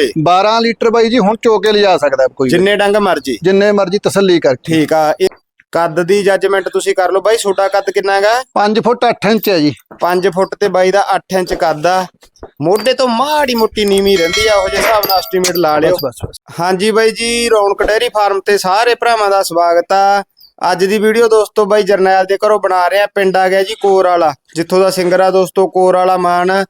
12 litre ਬਾਈ ਜੀ ਹੁਣ ਚੋ ਕੇ ਲਿਜਾ ਸਕਦਾ ਕੋਈ। ਜਿੰਨੇ ਡੰਗ ਮਰਜ਼ੀ। ਜਿੰਨੇ ਮਰਜ਼ੀ ਤਸੱਲੀ ਕਰਕੇ। ਠੀਕ ਆ ਇਹ ਕੱਦ ਦੀ ਜੱਜਮੈਂਟ ਤੁਸੀਂ ਕਰ ਲਓ ਬਾਈ ਛੋਟਾ ਕੱਦ ਕਿੰਨਾ ਹੈਗਾ? 5 ਫੁੱਟ 8 ਇੰਚ ਹੈ ਜੀ। 5 ਫੁੱਟ ਤੇ ਬਾਈ ਦਾ 8 ਇੰਚ ਕੱਦ ਆ। ਮੋਢੇ ਤੋਂ ਮਾੜੀ ਮੁੱਟੀ ਨੀਵੀਂ ਰਹਿੰਦੀ ਆ ਉਹ ਜਿਹੇ ਹਿਸਾਬ ਨਾਲ ਐਸਟੀਮੇਟ ਲਾ ਲਿਓ। ਹਾਂਜੀ ਬਾਈ ਜੀ ਰੌਣਕ ਡੈਰੀ ਫਾਰਮ ਤੇ ਸਾਰੇ ਭਰਾਵਾਂ ਦਾ ਸਵਾਗਤ ਆ। ਅੱਜ ਦੀ ਵੀਡੀਓ ਦੋਸਤੋ ਬਾਈ ਜਰਨੈਲ ਦੇ ਘਰੋਂ ਬਣਾ ਰਿਹਾ ਪਿੰਡ ਆ ਗਿਆ ਜੀ ਕੋਰ ਵਾਲਾ। ਜਿੱਥੋਂ ਦਾ ਸਿੰਗਰ ਆ ਦੋਸਤੋ ਕੋਰ ਵਾਲਾ ਮਾਨ।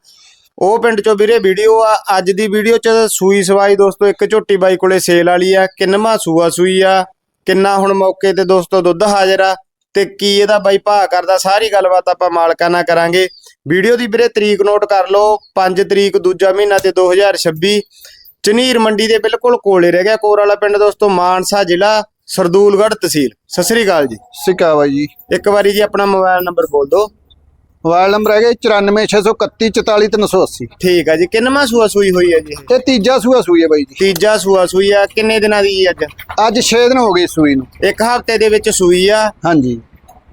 ਉਹ ਪਿੰਡ ਚੋਂ ਵੀਰੇ ਵੀਡੀਓ ਆ ਅੱਜ ਦੀ ਵੀਡੀਓ ਚ ਸੂਈ ਸਵਾਈ ਦੋਸਤੋ ਇੱਕ ਝੋਟੀ ਬਾਈ ਕੋਲੇ ਸੇਲ ਵਾਲੀ ਆ ਕਿੰਨਵਾਂ ਸੂਆ ਸੂਈ ਆ ਕਿੰਨਾ ਹੁਣ ਮੌਕੇ ਤੇ ਦੋਸਤੋ ਦੁੱਧ ਹਾਜ਼ਰ ਆ ਤੇ ਕੀ ਇਹਦਾ ਬਾਈ ਭਾਅ ਕਰਦਾ ਸਾਰੀ ਗੱਲਬਾਤ ਆਪਾਂ ਮਾਲਕਾਂ ਨਾਲ ਕਰਾਂਗੇ। ਵੀਡੀਓ ਦੀ ਵੀਰੇ ਤਰੀਕ ਨੋਟ ਕਰ ਲਓ 5 ਤਰੀਕ ਦੂਜਾ ਮਹੀਨਾ ਤੇ 2026 ਚਨੀਰ ਮੰਡੀ ਦੇ ਬਿਲਕੁਲ ਕੋਲੇ ਰਹਿ ਗਿਆ ਕੋਰ ਵਾਲਾ ਪਿੰਡ ਦੋਸਤੋ ਮਾਨਸਾ ਜ਼ਿਲ੍ਹਾ ਸਰਦੂਲਗੜ੍ਹ ਤਹਿਸੀਲ। ਸਤਿ ਸ੍ਰੀ ਅਕਾਲ ਜੀ। ਸਿੱਕਾ ਬਾਈ ਜੀ। ਇੱਕ ਵਾਰੀ ਜੀ ਆਪਣਾ ਮੋਬਾਈਲ ਨੰਬਰ ਬੋਲ ਦਿਓ। ਮੋਬਾਈਲ ਨੰਬਰ ਹੈਗਾ 9461344380 ਠੀਕ ਆ ਜੀ ਕਿੰਨਵਾਂ ਸੂਆ ਸੂਈ ਹੋਈ ਹੈ ਜੀ? ਤੇ ਤੀਜਾ ਸੂਆ ਸੂਈ ਹੈ ਬਾਈ ਜੀ। ਤੀਜਾ ਸੂਆ ਸੂਈ ਆ ਕਿੰਨੇ ਦਿਨਾਂ ਦੀ ਜੀ ਅੱਜ? ਅੱਜ 6 ਦਿਨ ਹੋ ਗਏ ਸੂਈ ਨੂੰ। ਇੱਕ ਹਫ਼ਤੇ ਦੇ ਵਿੱਚ ਸੂਈ ਆ। ਹਾਂਜੀ।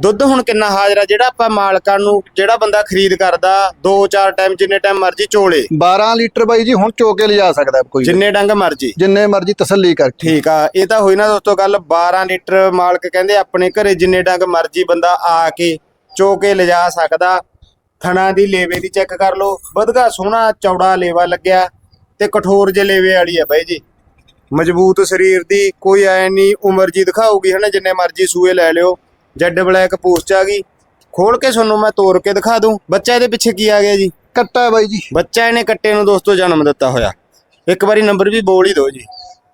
ਦੁੱਧ ਹੁਣ ਕਿੰਨਾ ਹਾਜ਼ਰ ਆ? ਜਿਹੜਾ ਆਪਾਂ ਮਾਲਕਾਂ ਨੂੰ ਜਿਹੜਾ ਬੰਦਾ ਖਰੀਦ ਕਰਦਾ ਦੋ ਚਾਰ ਟਾਈਮ ਜਿੰਨੇ ਟਾਈਮ ਮਰਜ਼ੀ ਚੋਲੇ। 12 ਲੀਟਰ ਬਾਈ ਜੀ ਹੁਣ ਚੋ ਕੇ ਲਿਜਾ ਸਕਦਾ ਕੋਈ। ਜਿੰਨੇ ਡੰਗ ਮਰਜ਼ੀ। ਜਿੰਨੇ ਮਰਜ਼ੀ ਤਸੱਲੀ ਕਰਕੇ ਠੀਕ ਆ ਇਹ ਤਾਂ ਹੋਈ ਨਾ ਦੋਸਤੋ ਗੱਲ 12 ਲੀਟਰ ਮਾਲਕ ਕਹਿੰਦੇ ਆਪਣੇ ਘਰੇ ਜਿੰਨੇ ਡੰਗ ਮਰਜ਼ੀ ਬੰਦਾ ਆ ਕੇ ਚੋ ਕੇ ਲਿਜਾ ਸਕਦਾ। ਥਣਾ ਦੀ ਲੇਵੇ ਦੀ ਚੈੱਕ ਕਰ ਲਓ। ਵਧਗਾ ਸੋਹਣਾ ਚੌੜਾ ਲੇਵਾ ਲੱਗਿਆ ਤੇ ਕਠੋਰ ਜੇ ਲੇਵੇ ਵਾਲੀ ਆ ਬਾਈ ਜੀ। ਮਜ਼ਬੂਤ ਸਰੀਰ ਦੀ ਕੋਈ ਐ ਨਹੀਂ ਉਮਰ ਜੀ ਦਿਖਾਊਗੀ ਹਨਾ ਜਿੰਨੇ ਮਰਜ਼ੀ ਸੂਏ ਲੈ ਲਿਓ। ਜੈਡ ਬਲੈਕ ਪੋਸਟ ਆ ਗਈ। ਖੋਲ ਕੇ ਤੁਹਾਨੂੰ ਮੈਂ ਤੋੜ ਕੇ ਦਿਖਾ ਦੂੰ। ਬੱਚਾ ਇਹਦੇ ਪਿੱਛੇ ਕੀ ਆ ਗਿਆ ਜੀ? ਕੱਟਾ ਬਾਈ ਜੀ। ਬੱਚਾ ਇਹਨੇ ਕੱਟੇ ਨੂੰ ਦੋਸਤੋ ਜਨਮ ਦਿੱਤਾ ਹੋਇਆ। ਇੱਕ ਵਾਰੀ ਨੰਬਰ ਵੀ ਬੋਲ ਹੀ ਦਿਓ ਜੀ।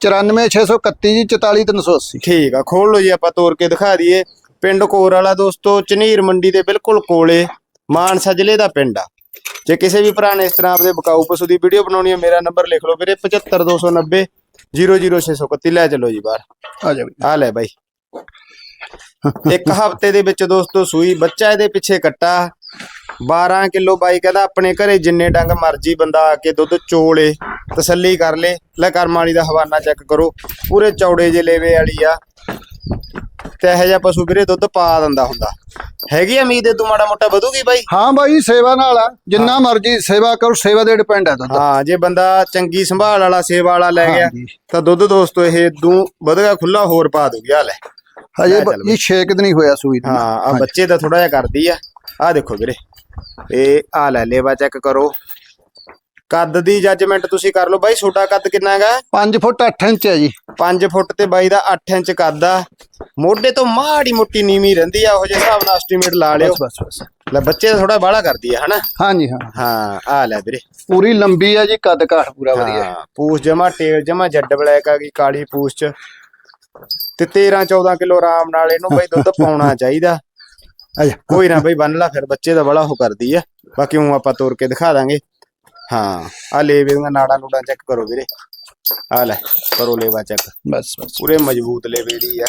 94631 ਜੀ 44380 ਠੀਕ ਆ ਖੋਲ ਲਓ ਜੀ ਆਪਾਂ ਤੋੜ ਕੇ ਦਿਖਾ ਦਈਏ। ਪਿੰਡ ਕੋਰ ਵਾਲਾ ਦੋਸਤੋ ਚਨੀਰ ਮੰਡੀ ਦੇ ਬਿਲਕੁਲ ਕੋਲੇ ਮਾਨਸਾ ਜ਼ਿਲ੍ਹੇ ਦਾ ਪਿੰਡ ਆ। ਜੇ ਕਿਸੇ ਵੀ ਭਰਾ ਨੇ ਇਸ ਤਰ੍ਹਾਂ ਆਪਦੇ ਬਕਾਊ ਪਸ਼ੂ ਦੀ ਵੀਡੀਓ ਬਣਾਉਣੀ ਹੈ ਮੇਰਾ ਨੰਬਰ ਲਿਖ ਲਓ ਵੀਰੇ 75290 00631 ਲੈ ਚਲੋ ਜੀ ਬਾਹਰ। ਆ ਜਾ। ਬਾਈ ਆ ਲੈ ਬਾਈ। ਇੱਕ ਹਫ਼ਤੇ ਦੇ ਵਿੱਚ ਦੋਸਤੋ ਸੂਈ ਬੱਚਾ ਇਹਦੇ ਪਿੱਛੇ ਕੱਟਾ। 12 ਕਿਲੋ ਬਾਈ ਕਹਿੰਦਾ ਆਪਣੇ ਘਰੇ ਜਿੰਨੇ ਡੰਗ ਮਰਜ਼ੀ ਬੰਦਾ ਆ ਕੇ ਦੁੱਧ ਚੋਲੇ ਤਸੱਲੀ ਕਰ ਲੇ ਲੈ ਕਰਮ ਵਾਲੀ ਦਾ ਹਵਾਨਾ ਚੈੱਕ ਕਰੋ। ਪੂਰੇ ਚੌੜੇ ਜੇ ਲੇਵੇ ਵਾਲੀ ਆ। ਤੇ ਇਹੋ ਜਿਹਾ ਪਸ਼ੂ ਵੀਰੇ ਦੁੱਧ ਪਾ ਦਿੰਦਾ ਹੁੰਦਾ। ਹੈਗੀ ਆ ਉਮੀਦ ਤੋਂ ਮਾੜਾ ਮੋਟਾ ਵਧੂਗੀ ਬਾਈ? ਹਾਂ ਬਾਈ ਸੇਵਾ ਨਾਲ ਆ। ਜਿੰਨਾ ਮਰਜ਼ੀ ਸੇਵਾ ਕਰੋ ਸੇਵਾ ਦੇ ਡਿਪੈਂਡ ਹੈ ਦੁੱਧ ਹਾਂ ਜੇ ਬੰਦਾ ਚੰਗੀ ਸੰਭਾਲ ਵਾਲਾ ਸੇਵਾ ਵਾਲਾ ਲੈ ਗਿਆ ਹਾਂਜੀ। ਤਾਂ ਦੁੱਧ ਦੋਸਤੋ ਇਹ ਦੂ ਵਧਗਾ ਖੁੱਲਾ ਹੋਰ ਪਾ ਦੂਗੀ ਆ ਲੈ। ਹਜੇ ਇਹ 6 ਦਿਨ ਹੀ ਹੋਇਆ ਸੂਈ ਨੂੰ। ਹਾਂ ਆ ਬੱਚੇ ਦਾ ਥੋੜਾ ਜਿਹਾ ਕਰਦੀ ਆ। ਆ ਦੇਖੋ ਵੀਰੇ ਇਹ ਆ ਲੈ ਲੇਵਾ ਚੈੱਕ ਕਰੋ। ਕੱਦ ਦੀ ਜੱਜਮੈਂਟ ਤੁਸੀਂ ਕਰ ਲਓ। ਬਾਈ ਛੋਟਾ ਕੱਦ ਕਿੰਨਾ ਹੈਗਾ? 5 ਫੁੱਟ 8 ਇੰਚ ਹੈ ਜੀ। 5 ਫੁੱਟ ਤੇ ਬਾਈ ਦਾ 8 ਇੰਚ ਕੱਦ ਆ। ਮੋਢੇ ਤੋਂ ਮਾੜੀ ਮੁੱਟੀ ਨੀਵੀਂ ਰਹਿੰਦੀ ਆ ਉਹ ਜਿਹੇ ਹਿਸਾਬ ਨਾਲ ਐਸਟੀਮੇਟ ਲਾ ਲਿਓ। ਬਸ ਬਸ ਲੈ ਬੱਚੇ ਦਾ ਥੋੜਾ ਬਾਹਲਾ ਕਰਦੀ ਆ ਹਨਾ? ਹਾਂਜੀ ਹਾਂ। ਹਾਂ ਆ ਲੈ ਵੀਰੇ। ਪੂਰੀ ਲੰਬੀ ਹੈ ਜੀ ਕੱਦ ਕਾਠ ਪੂਰਾ ਵਧੀਆ ਹੈ। ਪੂਛ ਜਮਾ ਟੇਲ ਜਮਾ ਜੱਡ ਬਲੈਕ ਆ ਗਈ ਕਾਲੀ ਪੂਛ ਚ। ਤੇ 13 14 ਕਿਲੋ ਆਰਾਮ ਨਾਲ ਇਹਨੂੰ ਬਈ ਦੁੱਧ ਪਾਉਣਾ ਚਾਹੀਦਾ। ਆ ਜਾ ਕੋਈ ਨਾ ਬਈ ਬੰਨ ਲਾ ਫਿਰ ਬੱਚੇ ਦਾ ਬੜਾ ਉਹ ਕਰਦੀ ਆ। ਬਾਕੀ ਉਹ ਆਪਾਂ ਤੋੜ ਕੇ ਦਿਖਾ ਦਾਂਗੇ। ਹਾਂ ਆ ਲੇਵੇ ਦੀਆਂ ਨਾੜਾਂ ਨੂੜਾਂ ਚੈੱਕ ਕਰੋ ਵੀਰੇ। ਆ ਲੈ ਕਰੋ ਲੇਵਾ ਚੈੱਕ ਬਸ ਬਸ। ਪੂਰੇ ਮਜ਼ਬੂਤ ਲੇਵੇ ਦੀ ਆ।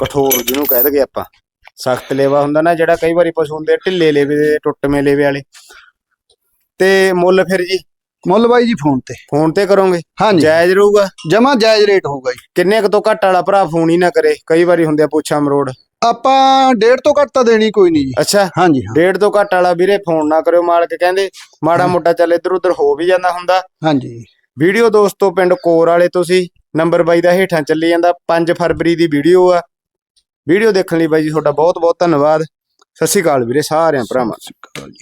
ਕਠੋਰ ਜਿਹਨੂੰ ਕਹਿ ਦਗੇ ਆਪਾਂ। ਸਖਤ ਲੇਵਾ ਹੁੰਦਾ ਨਾ ਜਿਹੜਾ ਕਈ ਵਾਰੀ ਪਸ਼ੂ ਹੁੰਦੇ ਆ ਢਿੱਲੇ ਲੇਵੇ ਦੇ ਟੁੱਟਵੇਂ ਲੇਵੇ ਵਾਲੇ। ਤੇ ਮੁੱਲ ਫਿਰ ਜੀ? ਮੁੱਲ ਬਾਈ ਜੀ ਫੋਨ ਤੇ। ਫੋਨ ਤੇ ਕਰੋਗੇ? ਹਾਂਜੀ। ਜਾਇਜ਼ ਰਹੂਗਾ? ਜਮਾ ਜਾਇਜ਼ ਰੇਟ ਹੋਊਗਾ ਜੀ। ਕਿੰਨੇ ਕੁ ਤੋਂ ਘੱਟ ਵਾਲਾ ਭਰਾ ਫੋਨ ਹੀ ਨਾ ਕਰੇ? ਕਈ ਵਾਰੀ ਹੁੰਦੇ ਆ ਪੁੱਛਾਂ ਮਰੋੜ ਆਪਾਂ ਡੇਢ ਤੋਂ ਘੱਟ ਤਾਂ ਦੇਣੀ ਕੋਈ ਨਹੀਂ ਜੀ। ਅੱਛਾ। ਹਾਂਜੀ ਹਾਂ। ਡੇਢ ਤੋਂ ਘੱਟ ਵਾਲਾ ਵੀਰੇ ਫੋਨ ਨਾ ਕਰਿਓ ਮਾਲਕ ਕਹਿੰਦੇ ਮਾੜਾ ਮੋਟਾ ਚੱਲ ਇੱਧਰ ਉੱਧਰ ਹੋ ਵੀ ਜਾਂਦਾ ਹੁੰਦਾ। ਹਾਂਜੀ। ਵੀਡੀਓ ਦੋਸਤੋ ਪਿੰਡ ਕੋਰ ਵਾਲੇ ਤੁਸੀਂ ਨੰਬਰ ਬਾਈ ਦਾ ਹੇਠਾਂ ਚੱਲੀ ਜਾਂਦਾ 5 ਫਰਵਰੀ ਦੀ ਵੀਡੀਓ ਆ। ਵੀਡੀਓ ਦੇਖਣ ਲਈ ਬਾਈ ਜੀ ਤੁਹਾਡਾ ਬਹੁਤ ਬਹੁਤ ਧੰਨਵਾਦ। ਸਤਿ ਸ਼੍ਰੀ ਅਕਾਲ ਵੀਰੇ ਸਾਰਿਆਂ ਭਰਾਵਾਂ ਸਤਿ ਸ਼੍ਰੀ ਅਕਾਲ ਜੀ।